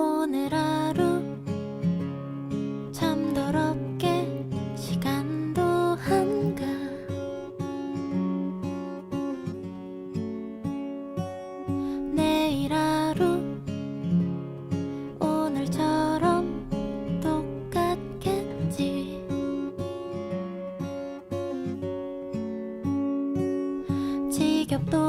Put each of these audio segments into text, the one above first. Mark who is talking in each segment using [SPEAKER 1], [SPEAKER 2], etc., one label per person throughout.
[SPEAKER 1] 오늘 하루 참 더럽게 시간도 한가? 내일 하루 오늘처럼 똑같겠지? 지겹도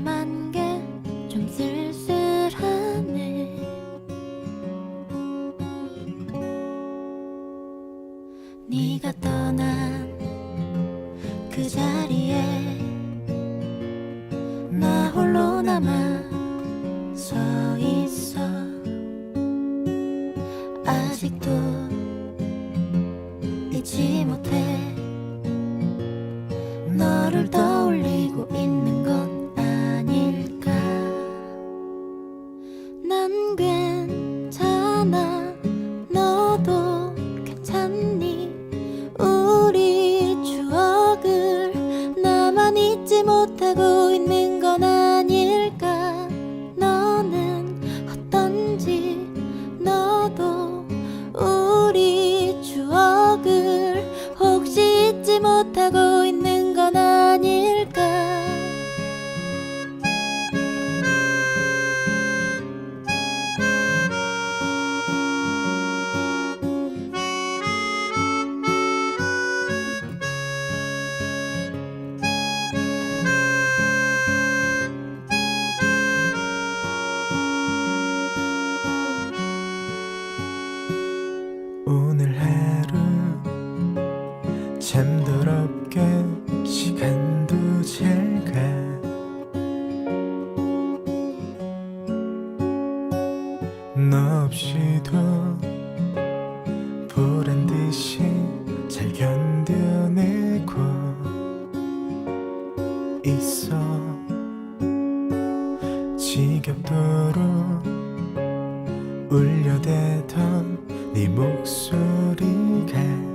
[SPEAKER 1] 잠잠한 게좀 쓸쓸하네. 네가 떠난 그 자리에 나 홀로 남아 서 있어. 아직도 나만 잊지 못하고 있는 건 아닐까. 너는 어떤지 너도 우리 추억을 혹시 잊지 못하고
[SPEAKER 2] 참 더럽게 시간도 잘가 너 없이도 보란 듯이 잘 견뎌내고 있어. 지겹도록 울려대던 네 목소리가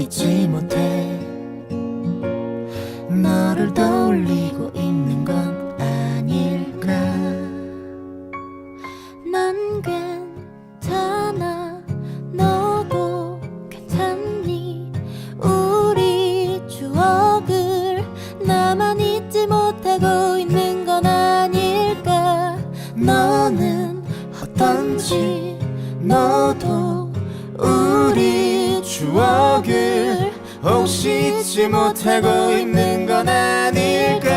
[SPEAKER 2] 잊지 못해. 너를 떠올리고 있는 건 아닐까.
[SPEAKER 1] 난 괜찮아. 너도 괜찮니? 우리 추억을 나만 잊지 못하고 있는 건 아닐까? 너는 어떤지 너도 우리
[SPEAKER 2] 추억을 혹시 잊지 못하고 있는 건 아닐까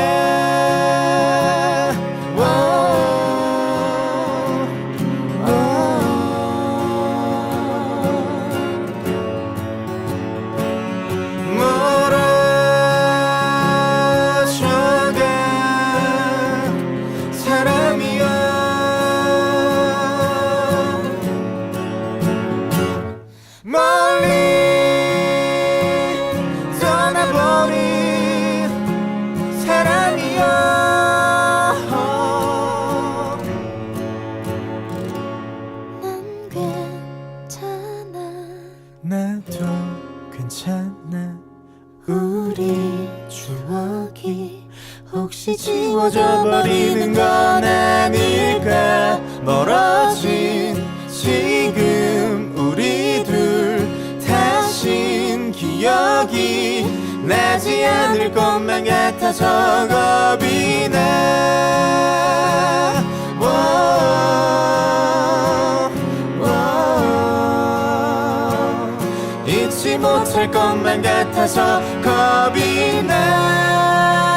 [SPEAKER 2] 나도 괜찮아. 우리 추억이 혹시 지워져 버리는 건 아닐까? 멀어진 지금 우리 둘 다신 기억이 나지 않을 것만 같아서 겁이 나 잊지 못할 것만 같아서 겁이 나